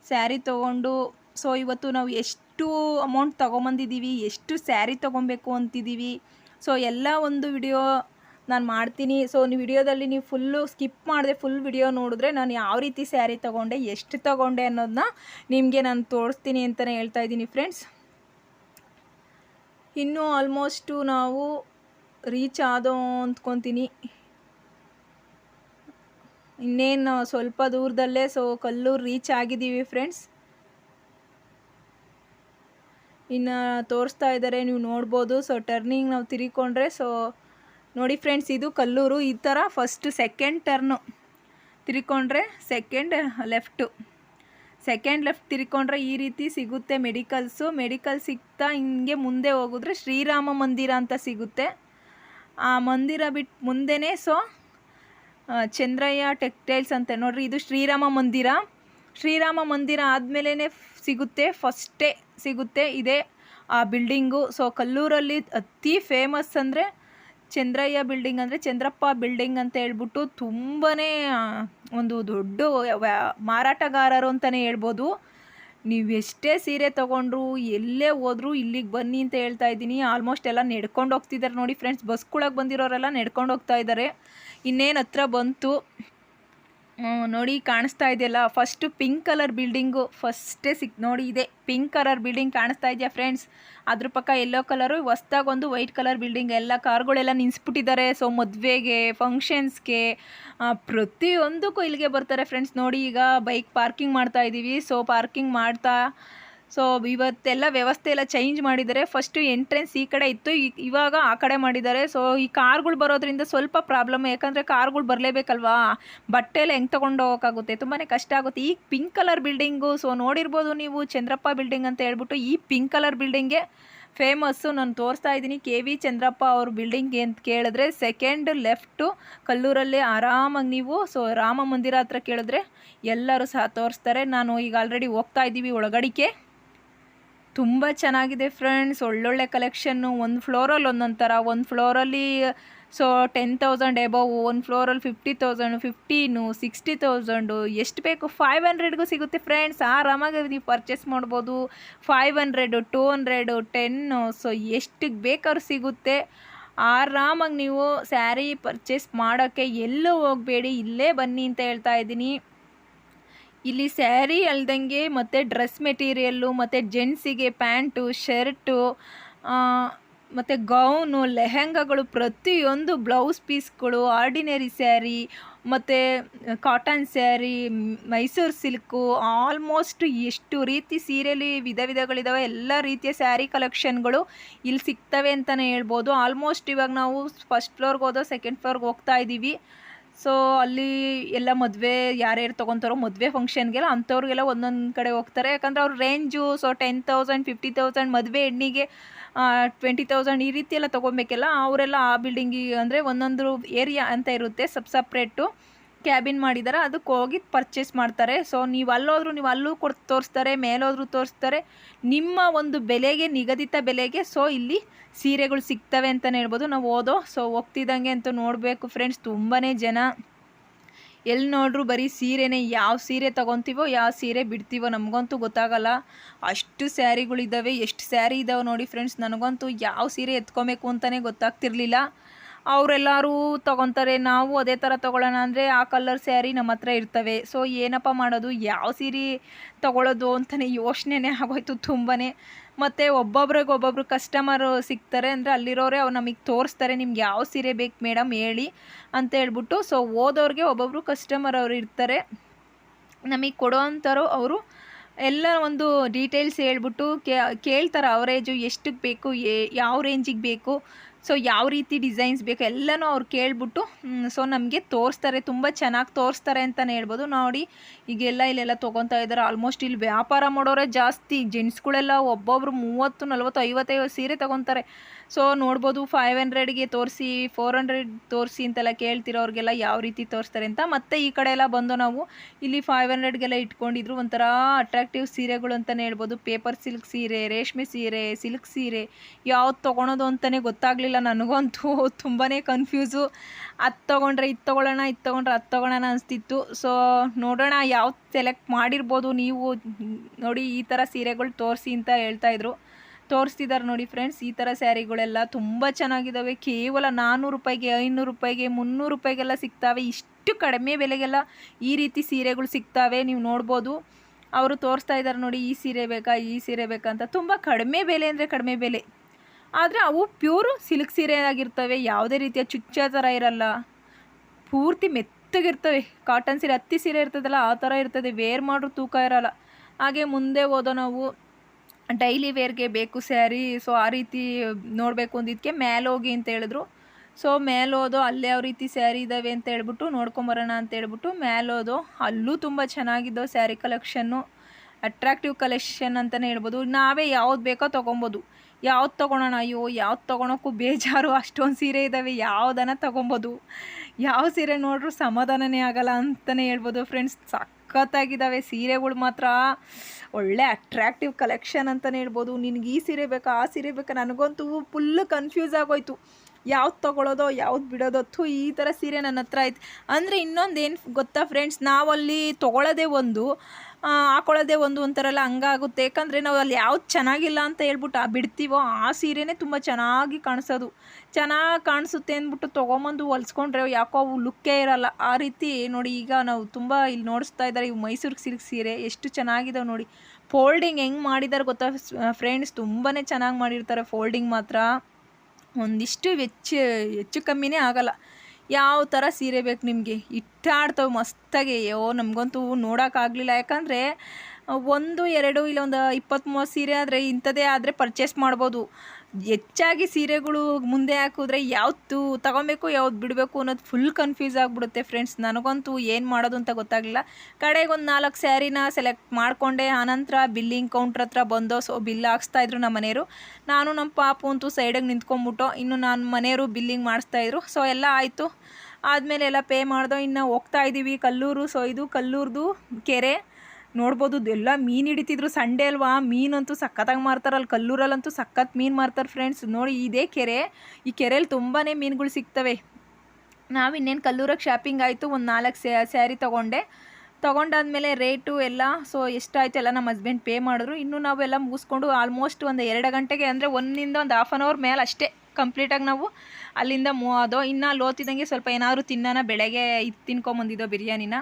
ಸ್ಯಾರಿ ತೊಗೊಂಡು ಸೊ ಇವತ್ತು ನಾವು ಎಷ್ಟು ಅಮೌಂಟ್ ತೊಗೊಂಬಂದಿದ್ದೀವಿ, ಎಷ್ಟು ಸ್ಯಾರಿ ತೊಗೊಬೇಕು ಅಂತಿದ್ದೀವಿ. ಸೊ ಎಲ್ಲ ಒಂದು ವಿಡಿಯೋ ನಾನು ಮಾಡ್ತೀನಿ. ಸೊ ನೀವು ವಿಡಿಯೋದಲ್ಲಿ ನೀವು ಫುಲ್ಲು ಸ್ಕಿಪ್ ಮಾಡಿದೆ ಫುಲ್ ವಿಡಿಯೋ ನೋಡಿದ್ರೆ ನಾನು ಯಾವ ರೀತಿ ಸ್ಯಾರಿ ತೊಗೊಂಡೆ, ಎಷ್ಟು ತೊಗೊಂಡೆ ಅನ್ನೋದನ್ನ ನಿಮಗೆ ನಾನು ತೋರಿಸ್ತೀನಿ ಅಂತಲೇ ಹೇಳ್ತಾ ಇದ್ದೀನಿ ಫ್ರೆಂಡ್ಸ್ ಇನ್ನೂ ಆಲ್ಮೋಸ್ಟು ನಾವು ರೀಚ್ ಆದೋ ಅಂದ್ಕೊತೀನಿ ಇನ್ನೇನು ಸ್ವಲ್ಪ ದೂರದಲ್ಲೇ ಸೊ ಕಲ್ಲೂರು ರೀಚ್ ಆಗಿದ್ದೀವಿ ಫ್ರೆಂಡ್ಸ್ ಇನ್ನು ತೋರಿಸ್ತಾ ಇದ್ದಾರೆ ನೀವು ನೋಡ್ಬೋದು. ಸೊ ಟರ್ನಿಂಗ್ ನಾವು ತಿರುಗಿಕೊಂಡ್ರೆ ಸೊ ನೋಡಿ ಫ್ರೆಂಡ್ಸ್ ಇದು ಕಲ್ಲೂರು, ಈ ಥರ ಫಸ್ಟ್ ಸೆಕೆಂಡ್ ಟರ್ನು ತಿರ್ಕೊಂಡ್ರೆ ಸೆಕೆಂಡ್ ಲೆಫ್ಟು ಸೆಕೆಂಡ್ ಲೆಫ್ಟ್ ತಿರ್ಕೊಂಡ್ರೆ ಈ ರೀತಿ ಸಿಗುತ್ತೆ ಮೆಡಿಕಲ್ಸು ಮೆಡಿಕಲ್ ಸಿಗ್ತಾ ಹಿಂಗೆ ಮುಂದೆ ಹೋಗಿದ್ರೆ ಶ್ರೀರಾಮ ಮಂದಿರ ಅಂತ ಸಿಗುತ್ತೆ. ಆ ಮಂದಿರ ಬಿಟ್ಟು ಮುಂದೆನೇ ಸೊ ಚಂದ್ರಯ್ಯ ಟೆಕ್ಟೈಲ್ಸ್ ಅಂತ. ನೋಡ್ರಿ, ಇದು ಶ್ರೀರಾಮ ಮಂದಿರ. ಶ್ರೀರಾಮ ಮಂದಿರ ಆದಮೇಲೆ ಸಿಗುತ್ತೆ, ಫಸ್ಟೇ ಸಿಗುತ್ತೆ. ಇದೆ ಆ ಬಿಲ್ಡಿಂಗು. ಸೊ, ಕಲ್ಲೂರಲ್ಲಿ ಅತಿ ಫೇಮಸ್ ಅಂದರೆ ಚಂದ್ರಯ್ಯ ಬಿಲ್ಡಿಂಗ್ ಅಂದರೆ ಚಂದ್ರಪ್ಪ ಬಿಲ್ಡಿಂಗ್ ಅಂತ ಹೇಳ್ಬಿಟ್ಟು ತುಂಬಾ ಒಂದು ದೊಡ್ಡ ಮಾರಾಟಗಾರರು ಅಂತಲೇ ಹೇಳ್ಬೋದು. ನೀವು ಎಷ್ಟೇ ಸೀರೆ ತೊಗೊಂಡ್ರು, ಎಲ್ಲೇ ಹೋದ್ರು ಇಲ್ಲಿಗೆ ಬನ್ನಿ ಅಂತ ಹೇಳ್ತಾ ಇದ್ದೀನಿ. ಆಲ್ಮೋಸ್ಟ್ ಎಲ್ಲ ನಡ್ಕೊಂಡು ಹೋಗ್ತಿದ್ದಾರೆ ನೋಡಿ ಫ್ರೆಂಡ್ಸ್. ಬಸ್ಗಳಿಗೆ ಬಂದಿರೋರೆಲ್ಲ ನಡ್ಕೊಂಡು ಹೋಗ್ತಾ ಇದ್ದಾರೆ ಇನ್ನೇನು ಹತ್ರ ಬಂತು? ನೋಡಿ, ಕಾಣಿಸ್ತಾ ಇದೆಯಲ್ಲ? ಫಸ್ಟು ಪಿಂಕ್ ಕಲರ್ ಬಿಲ್ಡಿಂಗು ಫಸ್ಟೇ ಸಿಕ್ ನೋಡಿ, ಇದೆ. ಪಿಂಕ್ ಕಲರ್ ಬಿಲ್ಡಿಂಗ್ ಕಾಣಿಸ್ತಾ ಇದೆಯಾ ಫ್ರೆಂಡ್ಸ್ ಅದ್ರ ಪಕ್ಕ ಯೆಲ್ಲೋ ಕಲರು ಹೊಸ್ದಾಗಿ ಒಂದು ವೈಟ್ ಕಲರ್ ಬಿಲ್ಡಿಂಗ್ ಎಲ್ಲ ಕಾರ್ಗಳೆಲ್ಲ ನಿನ್ಸ್ಬಿಟ್ಟಿದ್ದಾರೆ ಸೊ ಮದುವೆಗೆ ಫಂಕ್ಷನ್ಸ್ಗೆ ಪ್ರತಿಯೊಂದಕ್ಕೂ ಇಲ್ಲಿಗೆ ಬರ್ತಾರೆ ಫ್ರೆಂಡ್ಸ್ ನೋಡಿ, ಈಗ ಬೈಕ್ ಪಾರ್ಕಿಂಗ್ ಮಾಡ್ತಾ ಇದ್ದೀವಿ ಸೊ ಪಾರ್ಕಿಂಗ್ ಮಾಡ್ತಾ ಸೊ ಇವತ್ತೆಲ್ಲ ವ್ಯವಸ್ಥೆ ಎಲ್ಲ ಚೇಂಜ್ ಮಾಡಿದ್ದಾರೆ. ಫಸ್ಟು ಎಂಟ್ರೆನ್ಸ್ ಈ ಕಡೆ ಇತ್ತು. ಇವಾಗ ಆ ಕಡೆ ಮಾಡಿದ್ದಾರೆ. ಸೊ ಈ ಕಾರ್ಗಳು ಬರೋದ್ರಿಂದ ಸ್ವಲ್ಪ ಪ್ರಾಬ್ಲಮ್ ಯಾಕಂದರೆ ಕಾರ್ಗಳು ಬರಲೇಬೇಕಲ್ವಾ? ಬಟ್ಟೆ ಎಲ್ಲ ಹೆಂಗೆ ತೊಗೊಂಡು ಹೋಗೋಕ್ಕಾಗುತ್ತೆ ತುಂಬಾ ಕಷ್ಟ ಆಗುತ್ತೆ. ಈ ಪಿಂಕ್ ಕಲರ್ ಬಿಲ್ಡಿಂಗು ಸೊ ನೋಡಿರ್ಬೋದು ನೀವು ಚಂದ್ರಪ್ಪ ಬಿಲ್ಡಿಂಗ್ ಅಂತ ಹೇಳ್ಬಿಟ್ಟು ಈ ಪಿಂಕ್ ಕಲರ್ ಬಿಲ್ಡಿಂಗ್ಗೆ ಫೇಮಸ್ಸು ನಾನು ತೋರಿಸ್ತಾ ಇದ್ದೀನಿ. ಕೆ ವಿ ಚಂದ್ರಪ್ಪ ಅವ್ರ ಬಿಲ್ಡಿಂಗ್ ಅಂತ ಕೇಳಿದ್ರೆ ಸೆಕೆಂಡ್ ಲೆಫ್ಟು ಕಲ್ಲೂರಲ್ಲಿ ಆರಾಮಾಗಿ ನೀವು ಸೊ ರಾಮ ಮಂದಿರ ಹತ್ರ ಕೇಳಿದ್ರೆ ಎಲ್ಲರೂ ಸಹ ತೋರಿಸ್ತಾರೆ. ನಾನು ಈಗ ಆಲ್ರೆಡಿ ಹೋಗ್ತಾ ಇದ್ದೀವಿ ಒಳಗಡಿಕೆ. ತುಂಬ ಚೆನ್ನಾಗಿದೆ ಫ್ರೆಂಡ್ಸ್ ಒಳ್ಳೊಳ್ಳೆ ಕಲೆಕ್ಷನ್ನು ಒಂದು ಫ್ಲೋರಲ್ಲಿ ಒಂದೊಂದು ಥರ ಒಂದು ಫ್ಲೋರಲ್ಲಿ ಸೊ ಟೆನ್ ತೌಸಂಡ್ ಎಬೋವ್ ಒಂದು ಫ್ಲೋರಲ್ಲಿ fifty thousand fifteen sixty thousand ಎಷ್ಟು ಬೇಕು? ಫೈವ್ ಹಂಡ್ರೆಡ್ಗೂ ಸಿಗುತ್ತೆ ಫ್ರೆಂಡ್ಸ್ ಆರಾಮಾಗಿ ನೀವು ಪರ್ಚೇಸ್ ಮಾಡ್ಬೋದು. Five hundred two hundred ten so ಎಷ್ಟಿಗೆ ಬೇಕಾದ್ರು ಸಿಗುತ್ತೆ. ಆರಾಮಾಗಿ ನೀವು ಸ್ಯಾರಿ ಪರ್ಚೇಸ್ ಮಾಡೋಕ್ಕೆ ಎಲ್ಲೂ ಹೋಗಬೇಡಿ. ಇಲ್ಲೇ ಬನ್ನಿ ಅಂತ ಹೇಳ್ತಾ ಇದ್ದೀನಿ. ಇಲ್ಲಿ ಸ್ಯಾರಿ ಅಲ್ದಂಗೆ ಮತ್ತು ಡ್ರೆಸ್ ಮೆಟೀರಿಯಲ್ಲು, ಮತ್ತು ಜೆಂಟ್ಸಿಗೆ ಪ್ಯಾಂಟು, ಶರ್ಟು ಮತ್ತು ಗೌನು, ಲೆಹೆಂಗಾಗಳು ಪ್ರತಿಯೊಂದು ಬ್ಲೌಸ್ ಪೀಸ್ಗಳು, ಆರ್ಡಿನರಿ ಸ್ಯಾರಿ, ಮತ್ತು cotton sari, Mysore silk, almost ಎಷ್ಟು ರೀತಿ ಸೀರೆಲಿ ವಿಧ ವಿಧಗಳಿದ್ದಾವೆ ಎಲ್ಲ ರೀತಿಯ ಸ್ಯಾರಿ ಕಲೆಕ್ಷನ್ಗಳು ಇಲ್ಲಿ ಸಿಗ್ತವೆ ಅಂತಲೇ ಹೇಳ್ಬೋದು. ಆಲ್ಮೋಸ್ಟ್ ಇವಾಗ ನಾವು ಫಸ್ಟ್ ಫ್ಲೋರ್ಗೆ ಹೋದೋ, ಸೆಕೆಂಡ್ ಫ್ಲೋರ್ಗೆ ಹೋಗ್ತಾ ಇದ್ದೀವಿ ಸೊ ಅಲ್ಲಿ ಎಲ್ಲ ಮದುವೆ, ಯಾರ್ಯಾರು ತೊಗೊತಾರೋ ಮದುವೆ ಫಂಕ್ಷನ್ಗೆಲ್ಲ ಅಂಥವ್ರಿಗೆಲ್ಲ ಒಂದೊಂದು ಕಡೆ ಹೋಗ್ತಾರೆ. ಯಾಕಂದರೆ ಅವ್ರ range so ten thousand fifty thousand ಮದುವೆ ಹೆಣ್ಣಿಗೆ ಟ್ವೆಂಟಿ ತೌಸಂಡ್ ಈ ರೀತಿ ಎಲ್ಲ ತೊಗೊಬೇಕೆಲ್ಲ. ಅವರೆಲ್ಲ ಆ ಬಿಲ್ಡಿಂಗಿಗೆ ಅಂದರೆ ಒಂದೊಂದು ಏರಿಯಾ ಅಂತ ಇರುತ್ತೆ ಸಬ್ ಸಪ್ರೇಟು ಕ್ಯಾಬಿನ್ ಮಾಡಿದ್ದಾರೆ ಅದಕ್ಕೆ ಹೋಗಿ ಪರ್ಚೇಸ್ ಮಾಡ್ತಾರೆ. ಸೊ ನೀವು ಅಲ್ಲೋದ್ರು ನೀವು ಅಲ್ಲೂ ಕೊಡ್, ತೋರಿಸ್ತಾರೆ, ಮೇಲೋದ್ರು ತೋರಿಸ್ತಾರೆ. ನಿಮ್ಮ ಒಂದು ಬೆಲೆಗೆ, ನಿಗದಿತ ಬೆಲೆಗೆ ಸೊ ಇಲ್ಲಿ ಸೀರೆಗಳು ಸಿಗ್ತವೆ ಅಂತಲೇ ಹೇಳ್ಬೋದು. ನಾವು ಓದೋ ಸೊ ಹೋಗ್ತಿದ್ದಂಗೆ ಅಂತೂ ನೋಡಬೇಕು ಫ್ರೆಂಡ್ಸ್ ತುಂಬಾ ಜನ. ಎಲ್ಲಿ ನೋಡ್ರು ಬರೀ ಸೀರೆನೇ, ಯಾವ ಸೀರೆ ತೊಗೊತೀವೋ, ಯಾವ ಸೀರೆ ಬಿಡ್ತೀವೋ ನಮಗಂತೂ ಗೊತ್ತಾಗಲ್ಲ. ಅಷ್ಟು ಸ್ಯಾರಿಗಳಿದ್ದಾವೆ ಎಷ್ಟು ಸ್ಯಾರಿ ಇದ್ದಾವೆ ನೋಡಿ ಫ್ರೆಂಡ್ಸ್ ನನಗಂತೂ ಯಾವ ಸೀರೆ ಎತ್ಕೊಬೇಕು ಅಂತಲೇ ಗೊತ್ತಾಗ್ತಿರ್ಲಿಲ್ಲ. ಅವರೆಲ್ಲರೂ ತೊಗೊತಾರೆ, ನಾವು ಅದೇ ಥರ ತೊಗೊಳ್ಳೋಣ ಅಂದರೆ ಆ ಕಲರ್ ಸ್ಯಾರಿ ನಮ್ಮ ಹತ್ರ ಇರ್ತವೆ. ಸೊ ಏನಪ್ಪ ಮಾಡೋದು? ಯಾವ ಸೀರೆ ತೊಗೊಳ್ಳೋದು ಅಂತಲೇ ಯೋಚನೆನೇ ಆಗೋಯ್ತು ತುಂಬಾ ಮತ್ತು ಒಬ್ಬೊಬ್ರಿಗೆ ಒಬ್ಬೊಬ್ರು ಕಸ್ಟಮರು ಸಿಗ್ತಾರೆ ಅಂದರೆ ಅಲ್ಲಿರೋರೆ ಅವ್ರು ನಮಗೆ ತೋರಿಸ್ತಾರೆ, ನಿಮ್ಗೆ ಯಾವ ಸೀರೆ ಬೇಕು ಮೇಡಮ್? ಹೇಳಿ. ಅಂತ ಹೇಳ್ಬಿಟ್ಟು ಸೊ ಓದೋರಿಗೆ ಒಬ್ಬೊಬ್ರು ಕಸ್ಟಮರ್ ಅವರು ಇರ್ತಾರೆ. ನಮಗೆ ಕೊಡೋವಂಥವ್ರು ಅವರು ಎಲ್ಲ ಒಂದು ಡೀಟೇಲ್ಸ್ ಹೇಳ್ಬಿಟ್ಟು ಕೇಳ್ತಾರೆ, ಅವರೇಜು ಎಷ್ಟಕ್ಕೆ ಬೇಕು? ಯಾವ ರೇಂಜಿಗೆ ಬೇಕು? ಸೊ ಯಾವ ರೀತಿ ಡಿಸೈನ್ಸ್ ಬೇಕು ಎಲ್ಲನೂ ಅವ್ರು ಕೇಳಿಬಿಟ್ಟು ಸೊ ನಮಗೆ ತೋರಿಸ್ತಾರೆ, ತುಂಬ ಚೆನ್ನಾಗಿ ತೋರಿಸ್ತಾರೆ ಅಂತಲೇ ಹೇಳ್ಬೋದು. ನೋಡಿ, ಈಗೆಲ್ಲ ಇಲ್ಲೆಲ್ಲ ತೊಗೊತಾ ಇದ್ದಾರೆ. ಆಲ್ಮೋಸ್ಟ್ ಇಲ್ಲಿ ವ್ಯಾಪಾರ ಮಾಡೋರೇ ಜಾಸ್ತಿ. ಜೆಂಟ್ಸ್ಗಳೆಲ್ಲ ಒಬ್ಬೊಬ್ರು ಮೂವತ್ತು, ನಲ್ವತ್ತು, ಐವತ್ತೈವತ್ತು ಸೀರೆ ತೊಗೊತಾರೆ. ಸೊ ನೋಡ್ಬೋದು ಫೈವ್ ಹಂಡ್ರೆಡ್ಗೆ ತೋರಿಸಿ ಫೋರ್ ಹಂಡ್ರೆಡ್ ತೋರಿಸಿ ಅಂತೆಲ್ಲ ಕೇಳ್ತಿರೋರಿಗೆಲ್ಲ ಯಾವ ರೀತಿ ತೋರಿಸ್ತಾರೆ ಅಂತ. ಮತ್ತೆ ಈ ಕಡೆ ಎಲ್ಲ ಬಂದು ನಾವು ಇಲ್ಲಿ ಫೈವ್ ಹಂಡ್ರೆಡ್ಗೆಲ್ಲ ಇಟ್ಕೊಂಡಿದ್ರು ಒಂಥರ ಅಟ್ರಾಕ್ಟಿವ್ ಸೀರೆಗಳು ಅಂತಲೇ ಹೇಳ್ಬೋದು. ಪೇಪರ್ ಸಿಲ್ಕ್ ಸೀರೆ, ರೇಷ್ಮೆ ಸೀರೆ ಸಿಲ್ಕ್ ಸೀರೆ ಯಾವ್ದು ತೊಗೊಳೋದು ಅಂತಲೇ ಗೊತ್ತಾಗಲಿಲ್ಲ ನನಗಂತೂ. ತುಂಬಾ ಕನ್ಫ್ಯೂಸು ಅದು ತೊಗೊಂಡ್ರೆ ಇದು ತೊಗೊಳ್ಳೋಣ, ಇದು ತೊಗೊಂಡ್ರೆ ಅದು ತೊಗೊಳ್ಳೋಣ ಅನಿಸ್ತಿತ್ತು. ಸೊ ನೋಡೋಣ ಯಾವ್ದು ಸೆಲೆಕ್ಟ್ ಮಾಡಿರ್ಬೋದು ನೀವು. ನೋಡಿ ಈ ಥರ ಸೀರೆಗಳು ತೋರಿಸಿ ಅಂತ ಹೇಳ್ತಾಯಿದ್ರು ತೋರಿಸ್ತಿದ್ದಾರೆ ನೋಡಿ ಫ್ರೆಂಡ್ಸ್ ಈ ಥರ ಸ್ಯಾರಿಗಳೆಲ್ಲ ತುಂಬ ಚೆನ್ನಾಗಿದ್ದಾವೆ ಕೇವಲ ನಾನ್ನೂರು ರೂಪಾಯಿಗೆ, ಐನೂರು ರೂಪಾಯಿಗೆ, ಮುನ್ನೂರು ರೂಪಾಯಿಗೆಲ್ಲ ಸಿಗ್ತಾವೆ. ಇಷ್ಟು ಕಡಿಮೆ ಬೆಲೆಗೆಲ್ಲ ಈ ರೀತಿ ಸೀರೆಗಳು ಸಿಗ್ತಾವೆ, ನೀವು ನೋಡ್ಬೋದು. ಅವರು ತೋರಿಸ್ತಾ ಇದ್ದಾರೆ ನೋಡಿ, ಈ ಸೀರೆ ಬೇಕಾ, ಈ ಸೀರೆ ಬೇಕಾ ಅಂತ. ತುಂಬ ಕಡಿಮೆ ಬೆಲೆ ಅಂದರೆ ಕಡಿಮೆ ಬೆಲೆ. ಆದರೆ ಅವು ಪ್ಯೂರು ಸಿಲ್ಕ್ ಸೀರೆ ಆಗಿರ್ತವೆ, ಯಾವುದೇ ರೀತಿಯ ಚುಚ್ಚ ಥರ ಇರಲ್ಲ. ಪೂರ್ತಿ ಮೆತ್ತಗಿರ್ತವೆ. ಕಾಟನ್ ಸೀರೆ, ಹತ್ತಿ ಸೀರೆ ಇರ್ತದಲ್ಲ, ಆ ಥರ ಇರ್ತದೆ. ವೇರ್ ಮಾಡ್ರೂ ತೂಕ ಇರಲ್ಲ. ಹಾಗೆ ಮುಂದೆ ಹೋದೋ ನಾವು ಡೈಲಿ ವೇರ್ಗೆ ಬೇಕು ಸ್ಯಾರಿ, ಸೊ ಆ ರೀತಿ ನೋಡಬೇಕು ಅಂದಿದ್ದಕ್ಕೆ ಮೇಲೆ ಹೋಗಿ ಅಂತ ಹೇಳಿದ್ರು. ಸೊ ಮೇಲೋದು ಅಲ್ಲೇ ಯಾವ ರೀತಿ ಸ್ಯಾರಿ ಇದ್ದಾವೆ ಅಂತ ಹೇಳ್ಬಿಟ್ಟು ನೋಡ್ಕೊಂಬರೋಣ ಅಂತ ಹೇಳ್ಬಿಟ್ಟು ಮೇಲೋದು ಅಲ್ಲೂ ತುಂಬ ಚೆನ್ನಾಗಿದ್ದೋ ಸ್ಯಾರಿ ಕಲೆಕ್ಷನ್ನು, ಅಟ್ರಾಕ್ಟಿವ್ ಕಲೆಕ್ಷನ್ ಅಂತಲೇ ಹೇಳ್ಬೋದು. ನಾವೇ ಯಾವ್ದು ಬೇಕೋ ತೊಗೊಬೋದು. ಯಾವ್ದು ತೊಗೊಳೋಣ, ಅಯ್ಯೋ ಯಾವ್ದು ತೊಗೊಳೋಕ್ಕೂ ಬೇಜಾರು, ಅಷ್ಟೊಂದು ಸೀರೆ ಇದ್ದಾವೆ ಯಾವುದನ್ನ ತೊಗೊಬೋದು. ಯಾವ ಸೀರೆ ನೋಡ್ರೂ ಸಮಾಧಾನನೇ ಆಗಲ್ಲ ಅಂತಲೇ ಹೇಳ್ಬೋದು ಫ್ರೆಂಡ್ಸ್ ಸಖತ್ತಾಗಿದ್ದಾವೆ. ಸೀರೆಗಳು ಮಾತ್ರ ಒಳ್ಳೆ ಅಟ್ರಾಕ್ಟಿವ್ ಕಲೆಕ್ಷನ್ ಅಂತಲೇ ಹೇಳ್ಬೋದು. ನಿನಗೆ ಈ ಸೀರೆ ಬೇಕಾ, ಆ ಸೀರೆ ಬೇಕಾ? ನನಗಂತೂ ಫುಲ್ಲು ಕನ್ಫ್ಯೂಸ್ ಆಗೋಯ್ತು. ಯಾವ್ದು ತೊಗೊಳೋದೋ, ಯಾವ್ದು ಬಿಡೋದೋ, ಥೂ, ಈ ಥರ ಸೀರೆ ನನ್ನ ಹತ್ರ ಆಯ್ತು. ಅಂದರೆ ಇನ್ನೊಂದು ಏನು ಗೊತ್ತಾ ಫ್ರೆಂಡ್ಸ್ ನಾವಲ್ಲಿ ತೊಗೊಳ್ಳೋದೇ ಒಂದು ಹಾಕೊಳ್ಳೋದೇ ಒಂದು ಒಂಥರಲ್ಲ ಹಂಗಾಗುತ್ತೆ. ಯಾಕಂದರೆ ನಾವು ಅಲ್ಲಿ ಯಾವ್ದು ಚೆನ್ನಾಗಿಲ್ಲ ಅಂತ ಹೇಳ್ಬಿಟ್ಟು ಆ ಬಿಡ್ತೀವೋ ಆ ಸೀರೆನೇ ತುಂಬ ಚೆನ್ನಾಗಿ ಕಾಣಿಸೋದು. ಚೆನ್ನಾಗಿ ಕಾಣಿಸುತ್ತೆ ಅಂದ್ಬಿಟ್ಟು ತೊಗೊಂಬಂದು ಹೊಲ್ಸ್ಕೊಂಡ್ರೆ ಯಾಕೋ ಅವು ಲುಕ್ಕೇ ಇರಲ್ಲ. ಆ ರೀತಿ ನೋಡಿ ಈಗ ನಾವು ತುಂಬ ಇಲ್ಲಿ ನೋಡಿಸ್ತಾ ಇದ್ದಾರೆ ಇವು ಮೈಸೂರು ಸಿಲ್ಕ್ ಸೀರೆ ಎಷ್ಟು ಚೆನ್ನಾಗಿದಾವೆ ನೋಡಿ. ಫೋಲ್ಡಿಂಗ್ ಹೆಂಗೆ ಮಾಡಿದ್ದಾರೆ ಗೊತ್ತಾ ಫ್ರೆಂಡ್ಸ್ ತುಂಬಾ ಚೆನ್ನಾಗಿ ಮಾಡಿರ್ತಾರೆ ಫೋಲ್ಡಿಂಗ್ ಮಾತ್ರ. ಒಂದಿಷ್ಟು ಹೆಚ್ಚು ಹೆಚ್ಚು ಕಮ್ಮಿನೇ ಆಗಲ್ಲ. ಯಾವ ಥರ ಸೀರೆ ಬೇಕು ನಿಮಗೆ? ಇಟ್ಟಾಡ್ತವೆ ಮಸ್ತಾಗಿ. ಅಯ್ಯೋ ನಮಗಂತೂ ನೋಡೋಕ್ಕಾಗಲಿಲ್ಲ. ಯಾಕಂದರೆ ಒಂದು, ಎರಡು, ಇಲ್ಲ ಒಂದು ಇಪ್ಪತ್ತು ಮೂವತ್ತು ಸೀರೆ ಆದರೆ ಇಂಥದ್ದೇ ಆದರೆ ಪರ್ಚೇಸ್ ಮಾಡ್ಬೋದು. ಹೆಚ್ಚಾಗಿ ಸೀರೆಗಳು ಮುಂದೆ ಹಾಕಿದ್ರೆ ಯಾವ್ದು ತಗೊಬೇಕು, ಯಾವ್ದು ಬಿಡಬೇಕು ಅನ್ನೋದು ಫುಲ್ ಕನ್ಫ್ಯೂಸ್ ಆಗಿಬಿಡುತ್ತೆ ಫ್ರೆಂಡ್ಸ್ ನನಗಂತೂ ಏನು ಮಾಡೋದು ಅಂತ ಗೊತ್ತಾಗಲಿಲ್ಲ. ಕಡೆಗೊಂದು ನಾಲ್ಕು ಸ್ಯಾರಿನ ಸೆಲೆಕ್ಟ್ ಮಾಡಿಕೊಂಡೆ. ಆನಂತರ ಬಿಲ್ಲಿಂಗ್ ಕೌಂಟ್ರ್ ಹತ್ರ ಬಂದೋ ಸೊ ಬಿಲ್ ಹಾಕ್ಸ್ತಾಯಿದ್ರು ನಮ್ಮ ಮನೆಯವರು. ನಾನು ನಮ್ಮ ಪಾಪು ಅಂತೂ ಸೈಡಿಗೆ ನಿಂತ್ಕೊಂಡ್ಬಿಟ್ಟು ಇನ್ನು ನಾನು ಮನೆಯವರು ಬಿಲ್ಲಿಂಗ್ ಮಾಡಿಸ್ತಾಯಿದ್ರು ಸೊ ಎಲ್ಲ ಆಯಿತು. ಆದಮೇಲೆ ಎಲ್ಲ ಪೇ ಮಾಡ್ದೋ ಇನ್ನು ಹೋಗ್ತಾ ಇದ್ದೀವಿ ಕಲ್ಲೂರು. ಸೊ ಇದು ಕಲ್ಲೂರ್ದು ಕೆರೆ. ನೋಡ್ಬೋದು, ಎಲ್ಲ ಮೀನು ಹಿಡಿತಿದ್ರು ಸಂಡೇ ಅಲ್ವಾ? ಮೀನಂತೂ ಸಖತ್ತಾಗಿ ಮಾರ್ತಾರೆ ಅಲ್ಲಿ, ಕಲ್ಲೂರಲ್ಲಂತೂ ಸಖತ್ ಮೀನು ಮಾರ್ತಾರೆ ಫ್ರೆಂಡ್ಸ್ ನೋಡಿ, ಇದೇ ಕೆರೆ. ಈ ಕೆರೆಯಲ್ಲಿ ತುಂಬಾ ಮೀನುಗಳು ಸಿಗ್ತವೆ. ನಾವು ಇನ್ನೇನು ಕಲ್ಲೂರಕ್ಕೆ ಶಾಪಿಂಗ್ ಆಯಿತು, ಒಂದು ನಾಲ್ಕು ಸ್ಯಾರಿ ತೊಗೊಂಡೆ. ತೊಗೊಂಡಾದ್ಮೇಲೆ ರೇಟು ಎಲ್ಲ ಸೊ ಎಷ್ಟಾಯಿತು ಎಲ್ಲ ನಮ್ಮ ಹಸ್ಬೆಂಡ್ ಪೇ ಮಾಡಿದ್ರು. ಇನ್ನು ನಾವೆಲ್ಲ ಮುಗಿಸ್ಕೊಂಡು ಆಲ್ಮೋಸ್ಟ್ ಒಂದು ಎರಡು ಗಂಟೆಗೆ ಅಂದರೆ ಒಂದಿಂದ ಒಂದು ಹಾಫ್ ಆನ್ ಅವರ್ ಮೇಲೆ ಅಷ್ಟೇ ಕಂಪ್ಲೀಟಾಗಿ ನಾವು ಅಲ್ಲಿಂದ ಮೂವ್ ಆದೋ, ಇನ್ನು ಲೋತಿದಂಗೆ ಸ್ವಲ್ಪ ಏನಾದರೂ ತಿನ್ನೋಣ ಬೆಳಗ್ಗೆ ಇದು ತಿನ್ಕೊಂಬಂದಿದ್ದೋ ಬಿರಿಯಾನಿನ.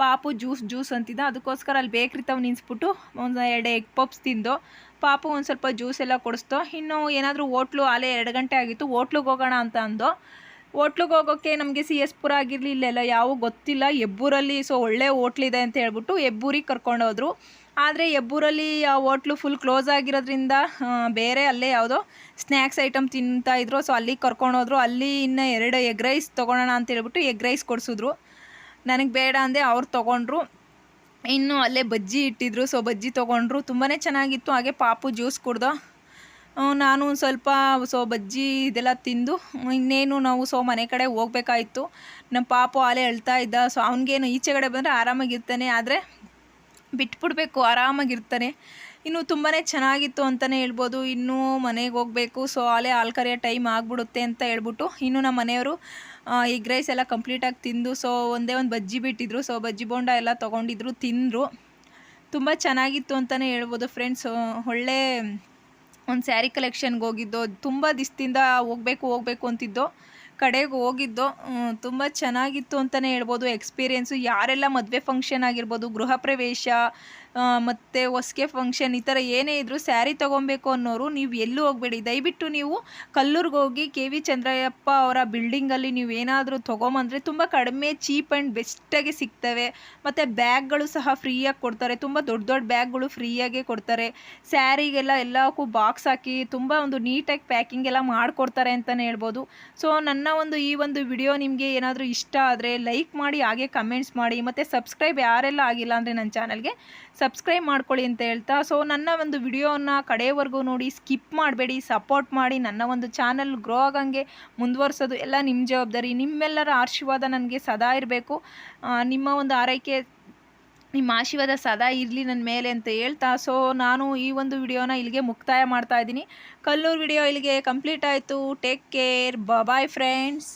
ಪಾಪು ಜ್ಯೂಸ್ ಜ್ಯೂಸ್ ಅಂತಿದ್ದ. ಅದಕ್ಕೋಸ್ಕರ ಅಲ್ಲಿ ಬೇಕ್ರಿ ತಾವು ನಿನ್ಸ್ಬಿಟ್ಟು ಒಂದು ಎರಡು ಎಗ್ ಪಪ್ಸ್ ತಿಂದು ಪಾಪು ಒಂದು ಸ್ವಲ್ಪ ಜ್ಯೂಸ್ ಎಲ್ಲ ಕೊಡಿಸ್ತು. ಇನ್ನು ಏನಾದರೂ ಹೋಟ್ಲು, ಅಲ್ಲೇ ಎರಡು ಗಂಟೆ ಆಗಿತ್ತು. ಹೋಟ್ಲಿಗೆ ಹೋಗೋಣ ಅಂತ ಅಂದು. ಓಟ್ಲಿಗೆ ಹೋಗೋಕ್ಕೆ ನಮಗೆ ಸಿ ಎಸ್ ಪುರ ಆಗಿರಲಿ ಇಲ್ಲೆಲ್ಲ ಯಾವ ಗೊತ್ತಿಲ್ಲ. ಹೆಬ್ಬೂರಲ್ಲಿ ಸೊ ಒಳ್ಳೆ ಹೋಟ್ಲಿದೆ ಅಂತ ಹೇಳ್ಬಿಟ್ಟು ಎಬ್ಬೂರಿಗೆ ಕರ್ಕೊಂಡೋದ್ರು ಆದರೆ ಹೆಬ್ಬೂರಲ್ಲಿ ಆ ಹೋಟ್ಲು ಫುಲ್ ಕ್ಲೋಸ್ ಆಗಿರೋದ್ರಿಂದ ಬೇರೆ ಅಲ್ಲೇ ಯಾವುದೋ ಸ್ನ್ಯಾಕ್ಸ್ ಐಟಮ್ ತಿಂತಾಯಿದ್ರು ಸೊ ಅಲ್ಲಿಗೆ ಕರ್ಕೊಂಡೋದ್ರು ಅಲ್ಲಿ ಇನ್ನು ಎರಡು ಎಗ್ ರೈಸ್ ತೊಗೊಳೋಣ ಅಂತ ಹೇಳ್ಬಿಟ್ಟು ಎಗ್ ರೈಸ್ ಕೊಡಿಸಿದ್ರು. ನನಗೆ ಬೇಡ ಅಂದೆ ಅವ್ರು ತೊಗೊಂಡ್ರು. ಇನ್ನು ಅಲ್ಲೇ ಬಜ್ಜಿ ಇಟ್ಟಿದ್ರು. ಸೊ ಬಜ್ಜಿ ತೊಗೊಂಡ್ರು. ತುಂಬಾ ಚೆನ್ನಾಗಿತ್ತು. ಹಾಗೆ ಪಾಪು ಜ್ಯೂಸ್ ಕುಡ್ದ. ನಾನು ಒಂದು ಸ್ವಲ್ಪ ಸೊ ಬಜ್ಜಿ ಇದೆಲ್ಲ ತಿಂದು, ಇನ್ನೇನು ನಾವು ಸೊ ಮನೆ ಕಡೆ ಹೋಗ್ಬೇಕಾಯಿತು. ನಮ್ಮ ಪಾಪು ಆಲೆ ಅಳ್ತಾ ಇದ್ದ. ಸೊ ಅವ್ನಿಗೇನು ಈಚೆ ಕಡೆ ಬಂದರೆ ಆರಾಮಾಗಿರ್ತಾನೆ ಆದರೆ ಬಿಟ್ಬಿಡ್ಬೇಕು. ಆರಾಮಾಗಿರ್ತಾನೆ ಇನ್ನು ತುಂಬಾ ಚೆನ್ನಾಗಿತ್ತು ಅಂತಲೇ ಹೇಳ್ಬೋದು. ಇನ್ನೂ ಮನೆಗೆ ಹೋಗಬೇಕು. ಸೊ ಆಲೆ ಹಾಲು ಕರೆಯೋ ಟೈಮ್ ಆಗಿಬಿಡುತ್ತೆ ಅಂತ ಹೇಳ್ಬಿಟ್ಟು, ಇನ್ನು ನಮ್ಮ ಮನೆಯವರು ಎಗ್ ರೈಸ್ ಎಲ್ಲ ಕಂಪ್ಲೀಟಾಗಿ ತಿಂದು ಸೊ ಒಂದೇ ಒಂದು ಬಜ್ಜಿ ಬಿಟ್ಟಿದ್ರು. ಸೊ ಬಜ್ಜಿ ಬೋಂಡ ಎಲ್ಲ ತೊಗೊಂಡಿದ್ರು, ತಿಂದರು. ತುಂಬ ಚೆನ್ನಾಗಿತ್ತು ಅಂತಲೇ ಹೇಳ್ಬೋದು ಫ್ರೆಂಡ್ಸ್ ಒಳ್ಳೆ ಒಂದು ಸ್ಯಾರಿ ಕಲೆಕ್ಷನ್ಗೆ ಹೋಗಿದ್ದು, ತುಂಬ ದಿವಸದಿಂದ ಹೋಗಬೇಕು ಹೋಗಬೇಕು ಅಂತಿದ್ದೋ. ಕಡೆಗೆ ಹೋಗಿದ್ದೋ ತುಂಬ ಚೆನ್ನಾಗಿತ್ತು ಅಂತಲೇ ಹೇಳ್ಬೋದು. ಎಕ್ಸ್ಪೀರಿಯೆನ್ಸು ಯಾರೆಲ್ಲ ಮದುವೆ ಫಂಕ್ಷನ್ ಆಗಿರ್ಬೋದು, ಗೃಹ ಪ್ರವೇಶ ಮತ್ತು ಹೊಸ್ಗೆ ಫಂಕ್ಷನ್ ಈ ಥರ ಏನೇ ಇದ್ದರೂ ಸ್ಯಾರಿ ತೊಗೊಬೇಕು ಅನ್ನೋರು ನೀವು ಎಲ್ಲೂ ಹೋಗಬೇಡಿ. ದಯವಿಟ್ಟು ನೀವು ಕಲ್ಲೂರ್ಗೆ ಹೋಗಿ ಕೆ ವಿ ಚಂದ್ರಯ್ಯಪ್ಪ ಅವರ ಬಿಲ್ಡಿಂಗಲ್ಲಿ ನೀವು ಏನಾದರೂ ತೊಗೊಂಬಂದರೆ ತುಂಬ ಕಡಿಮೆ ಚೀಪ್ ಆ್ಯಂಡ್ ಬೆಸ್ಟಾಗಿ ಸಿಗ್ತವೆ. ಮತ್ತು ಬ್ಯಾಗ್ಗಳು ಸಹ ಫ್ರೀಯಾಗಿ ಕೊಡ್ತಾರೆ. ತುಂಬ ದೊಡ್ಡ ದೊಡ್ಡ ಬ್ಯಾಗ್ಗಳು ಫ್ರೀಯಾಗೆ ಕೊಡ್ತಾರೆ. ಸ್ಯಾರಿಗೆಲ್ಲ ಎಲ್ಲಕ್ಕೂ ಬಾಕ್ಸ್ ಹಾಕಿ ತುಂಬ ಒಂದು ನೀಟಾಗಿ ಪ್ಯಾಕಿಂಗ್ ಎಲ್ಲ ಮಾಡಿಕೊಡ್ತಾರೆ ಅಂತಲೇ ಹೇಳ್ಬೋದು. ಸೊ ಒಂದು ಈ ಒಂದು ವಿಡಿಯೋ ನಿಮಗೆ ಏನಾದರೂ ಇಷ್ಟ ಆದರೆ ಲೈಕ್ ಮಾಡಿ, ಹಾಗೆ ಕಮೆಂಟ್ಸ್ ಮಾಡಿ, ಮತ್ತು ಸಬ್ಸ್ಕ್ರೈಬ್ ಯಾರೆಲ್ಲ ಆಗಿಲ್ಲ ಅಂದರೆ ನನ್ನ ಚಾನಲ್ಗೆ ಸಬ್ಸ್ಕ್ರೈಬ್ ಮಾಡ್ಕೊಳ್ಳಿ ಅಂತ ಹೇಳ್ತಾ. ಸೊ ನನ್ನ ಒಂದು ವಿಡಿಯೋನ ಕಡೆಯವರೆಗೂ ನೋಡಿ ಸ್ಕಿಪ್ ಮಾಡಬೇಡಿ ಸಪೋರ್ಟ್ ಮಾಡಿ, ನನ್ನ ಒಂದು ಚಾನಲ್ ಗ್ರೋ ಆಗಂಗೆ ಮುಂದುವರ್ಸೋದು ಎಲ್ಲ ನಿಮ್ಮ ಜವಾಬ್ದಾರಿ. ನಿಮ್ಮೆಲ್ಲರ ಆಶೀರ್ವಾದ ನನಗೆ ಸದಾ ಇರಬೇಕು. ನಿಮ್ಮ ಒಂದು ಆರೈಕೆ ನಿಮ್ಮ ಆಶೀರ್ವಾದ ಸದಾ ಇರಲಿ ನನ್ನ ಮೇಲೆ ಅಂತ ಹೇಳ್ತಾ ಸೊ ನಾನು ಈ ಒಂದು ವಿಡಿಯೋನ ಇಲ್ಲಿಗೆ ಮುಕ್ತಾಯ ಮಾಡ್ತಾ ಇದ್ದೀನಿ. ಕಲ್ಲೂರು ವಿಡಿಯೋ ಇಲ್ಲಿಗೆ ಕಂಪ್ಲೀಟ್ ಆಯಿತು. Take care bye friends